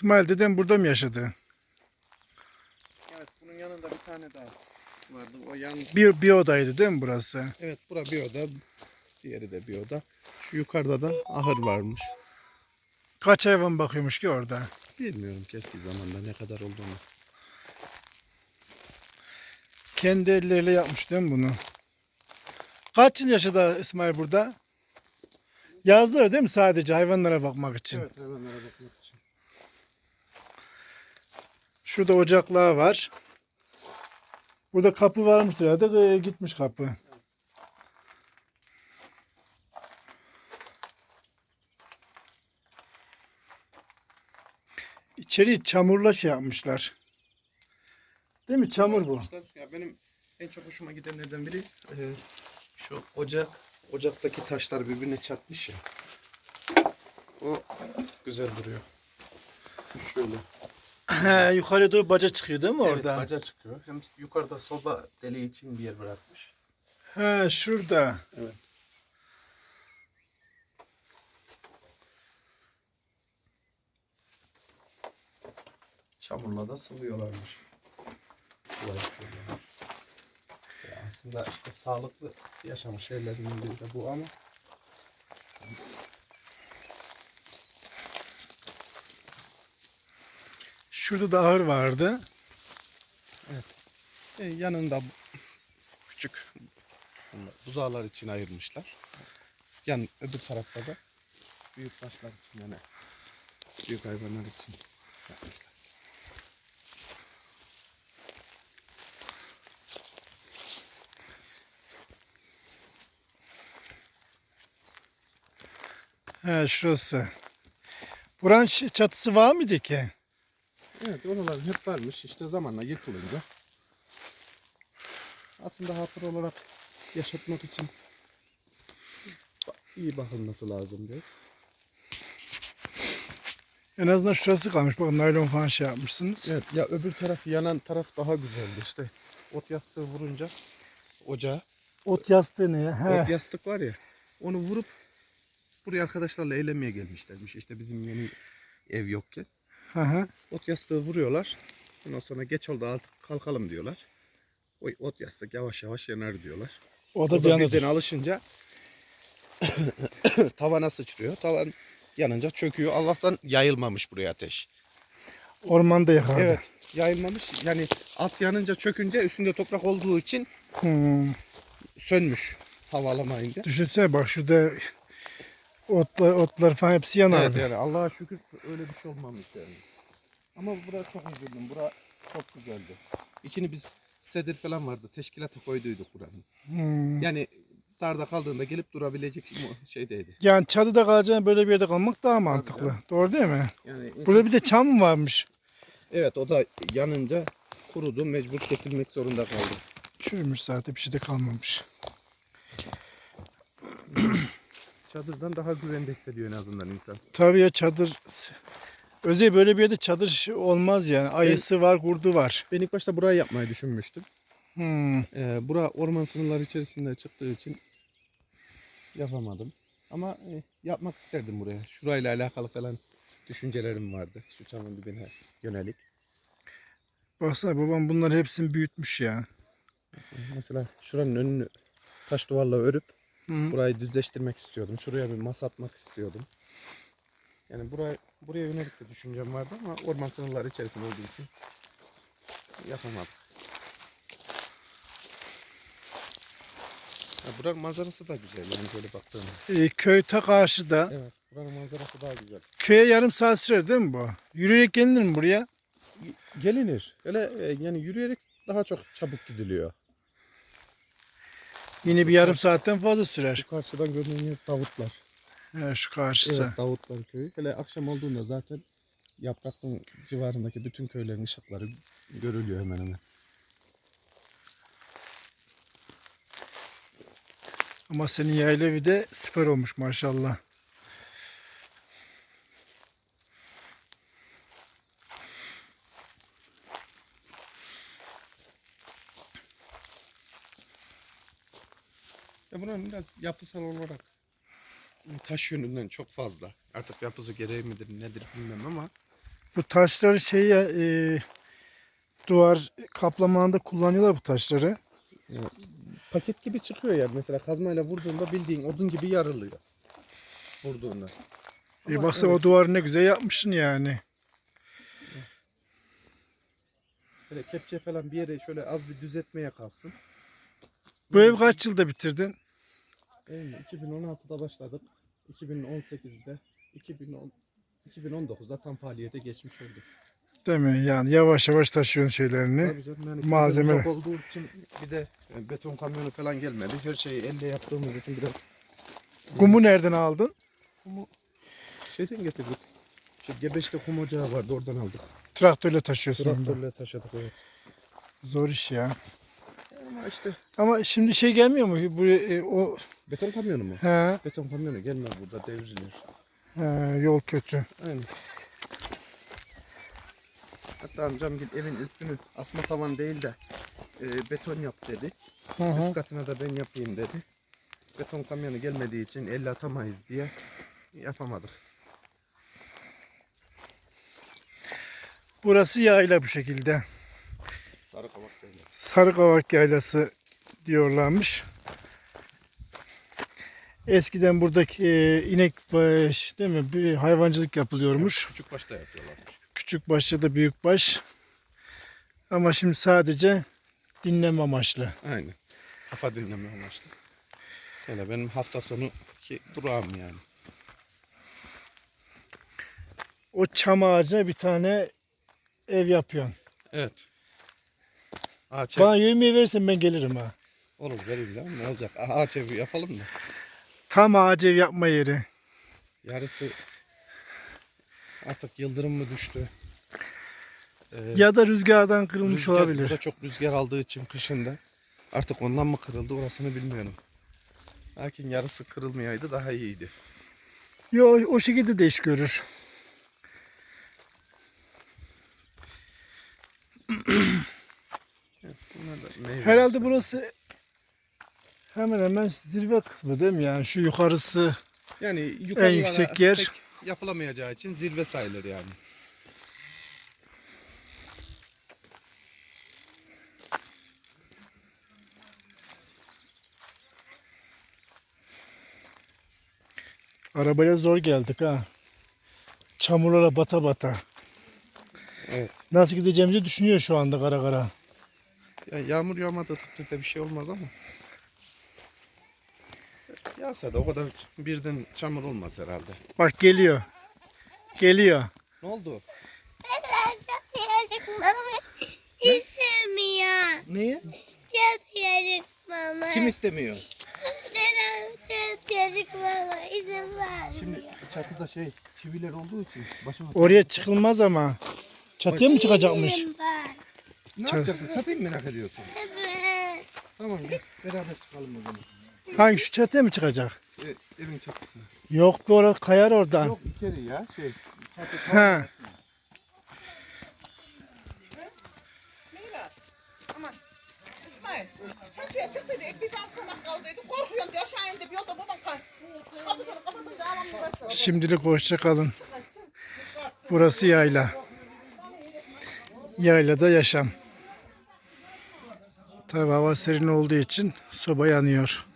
İsmail dedem burada mı yaşadı? Evet bunun yanında bir tane daha vardı. O yan Bir, bir odaydı değil mi burası? Evet bura bir oda. Diğeri de bir oda. Şu yukarıda da ahır varmış. Kaç hayvan bakıyormuş ki orada? Bilmiyorum ki eski zamanda ne kadar olduğunu. Kendi elleriyle yapmış değil mi bunu? Kaç yıl yaşadı İsmail burada? Yazdılar değil mi sadece hayvanlara bakmak için? Evet hayvanlara bakmak için. Şurada ocaklar var. Burada kapı varmıştır herhalde. Ee, Gitmiş kapı. İçeri çamurla şey yapmışlar. Değil mi? Çamur bu. Ya benim en çok hoşuma gidenlerden biri e, şu ocak. Ocaktaki taşlar birbirine çarpmış ya. O güzel duruyor. Şöyle. He, yukarıya doğru baca çıkıyor değil mi Evet, orada? baca çıkıyor. Hem yukarıda soba deliği için bir yer bırakmış. He, şurada. Evet. Çamurla da sıvıyorlarmış. Kolay yapıyorlar. Ya aslında işte sağlıklı yaşam şeylerinden biri de bu ama Şurada da ahır vardı. e, yanında küçük buzağlar için ayırmışlar. Yan öbür tarafta da büyük taşlar için yani büyük hayvanlar için yapmışlar. He, şurası. Buranın çatısı var mıydı ki? Evet oralar hep varmış işte zamanla yıkılınca. Aslında hatır olarak yaşatmak için iyi bakılması lazım diye. En azından şurası kalmış. Bakın naylon falan şey yapmışsınız. Evet ya öbür taraf yanan taraf daha güzeldi işte. Ot yastığı vurunca ocağa. Ot yastığı ne ya? He. Ot yastık var ya onu vurup buraya arkadaşlarla eğlenmeye gelmişlermiş. İşte bizim yeni ev yokken. Hı hı. Ot yastığı vuruyorlar. Ondan sonra geç oldu artık kalkalım diyorlar. O ot yastık yavaş yavaş yanar diyorlar. O O da da bir birden alışınca tavana sıçrıyor. Tavan yanınca çöküyor. Allah'tan yayılmamış buraya ateş. ormanda yakardı. Evet yayılmamış. Yani alt yanınca çökünce üstünde toprak olduğu için Hmm. sönmüş havalamayınca. Düşünsene bak şurada otlar, otlar falan hepsi yanardı. Evet yani Allah'a şükür öyle bir şey olmamış yani. Ama bura çok üzüldüm. Bura çok güzeldi. İçini biz sedir falan vardı. Teşkilata koyduyduk buranın. Hmm. Yani darda kaldığında gelip durabilecek şeydeydi. Yani çatıda kalacağına böyle bir yerde kalmak daha mantıklı. canım. Doğru değil mi? Yani insan- Burada bir de çam mı varmış? Evet o da yanınca kurudu. Mecbur kesilmek zorunda kaldı. Çürümüş zaten bir şey de kalmamış. Çadırdan daha güvende hissediyor en azından insan. Tabii ya çadır. Özel böyle bir yerde çadır olmaz yani. Ayısı var, kurdu var. Ben ilk başta burayı yapmayı düşünmüştüm. Hmm. Ee, bura orman sınırları içerisinde çıktığı için yapamadım. Ama e, yapmak isterdim buraya. Şurayla alakalı falan düşüncelerim vardı. Şu çamın dibine yönelik. Baksana babam bunları hepsini büyütmüş ya. Mesela şuranın önünü taş duvarla örüp Hı. burayı düzleştirmek istiyordum. Şuraya bir masa atmak istiyordum. Yani buraya buraya yönelik de düşüncem vardı ama orman sınırları içerisinde olduğu için yapamadım. Ya buranın manzarası da güzel yani böyle baktığımda. Ee, köy ta karşıda. Evet, buranın manzarası daha güzel. Köye yarım saat sürer değil mi bu? Yürüyerek gelinir mi buraya? Gelinir. Hele e, yani yürüyerek daha çok çabuk gidiliyor. Yine bir yarım saatten fazla sürer. Şu karşıdan görünen yer Davutlar. He, şu karşısı. Evet, Davutlar köyü. Hele akşam olduğunda zaten Yapraklı civarındaki bütün köylerin ışıkları görülüyor hemen hemen. Ama senin yayla evi de süper olmuş maşallah. Ya buranın biraz yapısal olarak taş yönünden çok fazla. Artık yapısı gereği midir nedir bilmem ama Bu taşları şeye e, duvar kaplamanında kullanıyorlar bu taşları. Paket gibi çıkıyor yani. Mesela kazmayla vurduğunda bildiğin odun gibi yarılıyor. Vurduğunda. E, Ama baksana evet, o duvarı ne güzel yapmışsın yani. Böyle kepçe falan bir yere şöyle az bir düzeltmeye kalksın. Bu ev kaç yılda bitirdin? Ev mi? 2016'da başladık. 2018'de 2010 2019'da tam faaliyete geçmiş olduk. Değil mi? Yani yavaş yavaş taşıyorsun şeylerini. Tabii canım yani olduğu için bir de e, beton kamyonu falan gelmedi. Her şeyi elle yaptığımız için biraz Kumu nereden aldın? kumu şeyden getirdik. Şey, Gebeş'te kum ocağı vardı oradan aldık. Traktörle taşıyorsun. da. Traktörle taşıdık evet. Zor iş ya. Ama işte Ama şimdi şey gelmiyor mu? Bu e, o beton kamyonu mu? he, Beton kamyonu gelmez burada devrilir. he, yol kötü. Aynen. Hatta amcam git evin üstünü asma tavan değil de e, beton yap dedi. Hı hı. Üst katına da ben yapayım dedi. Beton kamyonu gelmediği için elle atamayız diye yapamadık. Burası yayla bu şekilde. Sarı kavak böyle. Sarıkavak yaylası diyorlarmış. Eskiden buradaki e, inek baş, değil mi? Bir hayvancılık yapılıyormuş. Küçük başta yapıyorlarmış. Küçük baş ya da büyük baş. Ama şimdi sadece dinleme amaçlı. Aynen. Kafa dinleme amaçlı. Hele benim hafta sonu ki durağım yani. O çam ağacına bir tane ev yapıyorsun. Evet. Ağaç ev Bana yemeği verirsen ben gelirim ha. olur vereyim ya ne olacak? Ağaç evi yapalım da. Tam ağaç ev yapma yeri. Yarısı artık yıldırım mı düştü? Ee, Ya da rüzgardan kırılmış rüzgar- olabilir. Burada çok rüzgar aldığı için kışında artık ondan mı kırıldı orasını bilmiyorum. Lakin yarısı kırılmayaydı daha iyiydi. Yo o şekilde de iş görür. Evet, Herhalde burası hemen hemen zirve kısmı değil mi? Yani şu yukarısı yani yukarılara yüksek yer. pek yapılamayacağı için zirve sayılır yani. arabayla zor geldik ha. Çamurlara bata bata. Evet. Nasıl gideceğimizi düşünüyor şu anda kara kara. Ya yağmur yağmadığı takdirde bir şey olmaz ama. Yağsa da o kadar birden çamur olmaz herhalde. Bak geliyor. Geliyor. Ne oldu? Mama istemiyor. Niye? Çok yazık mama. Kim istemiyor? Neden çok yazık mama izin vermiyor. Şimdi çatıda şey çiviler olduğu için başıma... Oraya çıkılmaz ama. Çatıya mı çıkacakmış? Bilmiyorum ben. Ne Çat- yapacaksın? Çatıyı mı merak ediyorsun? Evet. Tamam gel beraber çıkalım o zaman. Hangi şu çatıya mı çıkacak? Evet, evin çatısına. Yok be orada kayar oradan. Yok içeri ya şey. Çatı He. Meyve. Aman. İsmail. Çatıya çıktıydı. ek bir baksana kaldıydı. Korkuyorum diye aşağı indi. Bir yolda babam kay. Kapısını kapatınca ağlamaya başladı. Şimdilik hoşça kalın. Burası yayla. Yaylada yaşam. Tabi hava serin olduğu için soba yanıyor.